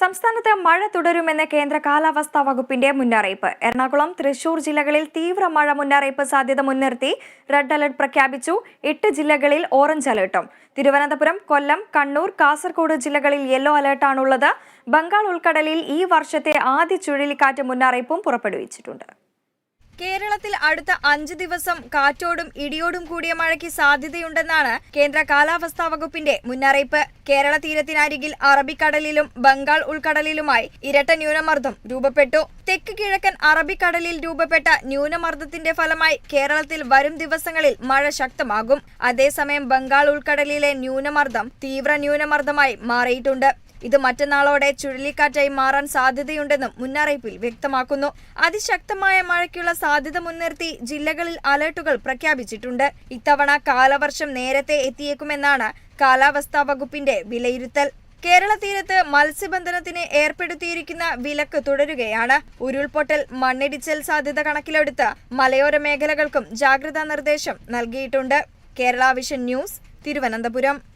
സംസ്ഥാനത്ത് മഴ തുടരുമെന്ന് കേന്ദ്ര കാലാവസ്ഥാ വകുപ്പിന്റെ മുന്നറിയിപ്പ്. എറണാകുളം തൃശൂർ ജില്ലകളിൽ തീവ്ര മഴ മുന്നറിയിപ്പ് സാധ്യത മുൻനിർത്തി റെഡ് അലർട്ട് പ്രഖ്യാപിച്ചു. എട്ട് ജില്ലകളിൽ ഓറഞ്ച് അലർട്ടും. തിരുവനന്തപുരം കൊല്ലം കണ്ണൂർ കാസർഗോഡ് ജില്ലകളിൽ യെല്ലോ അലർട്ടാണുള്ളത്. ബംഗാൾ ഉൾക്കടലിൽ ഈ വർഷത്തെ ആദ്യ ചുഴലിക്കാറ്റ് മുന്നറിയിപ്പും പുറപ്പെടുവിച്ചിട്ടുണ്ട്. കേരളത്തിൽ അടുത്ത അഞ്ച് ദിവസം കാറ്റോടും ഇടിയോടും കൂടിയ മഴയ്ക്ക് സാധ്യതയുണ്ടെന്നാണ് കേന്ദ്ര കാലാവസ്ഥാ വകുപ്പിന്റെ മുന്നറിയിപ്പ്. കേരള തീരത്തിനരികിൽ അറബിക്കടലിലും ബംഗാൾ ഉൾക്കടലിലുമായി ഇരട്ട ന്യൂനമർദ്ദം രൂപപ്പെട്ടു. തെക്ക് കിഴക്കൻ അറബിക്കടലിൽ രൂപപ്പെട്ട ന്യൂനമർദ്ദത്തിന്റെ ഫലമായി കേരളത്തിൽ വരും ദിവസങ്ങളിൽ മഴ ശക്തമാകും. അതേസമയം ബംഗാൾ ഉൾക്കടലിലെ ന്യൂനമർദ്ദം തീവ്ര ന്യൂനമർദ്ദമായി മാറിയിട്ടുണ്ട്. ഇത് മറ്റന്നാളോടെ ചുഴലിക്കാറ്റായി മാറാൻ സാധ്യതയുണ്ടെന്നും മുന്നറിയിപ്പിൽ വ്യക്തമാക്കുന്നു. അതിശക്തമായ മഴയ്ക്കുള്ള സാധ്യത മുൻനിർത്തി ജില്ലകളിൽ അലർട്ടുകൾ പ്രഖ്യാപിച്ചിട്ടുണ്ട്. ഇത്തവണ കാലവർഷം നേരത്തെ എത്തിയേക്കുമെന്നാണ് കാലാവസ്ഥാ വകുപ്പിന്റെ വിലയിരുത്തൽ. കേരള തീരത്ത് മത്സ്യബന്ധനത്തിന് ഏർപ്പെടുത്തിയിരിക്കുന്ന വിലക്ക് തുടരുകയാണ്. ഉരുൾപൊട്ടൽ മണ്ണിടിച്ചൽ സാധ്യത കണക്കിലെടുത്ത് മലയോര മേഖലകൾക്കും ജാഗ്രതാ നിർദ്ദേശം നൽകിയിട്ടുണ്ട്. Kerala vision news Thiruvananthapuram.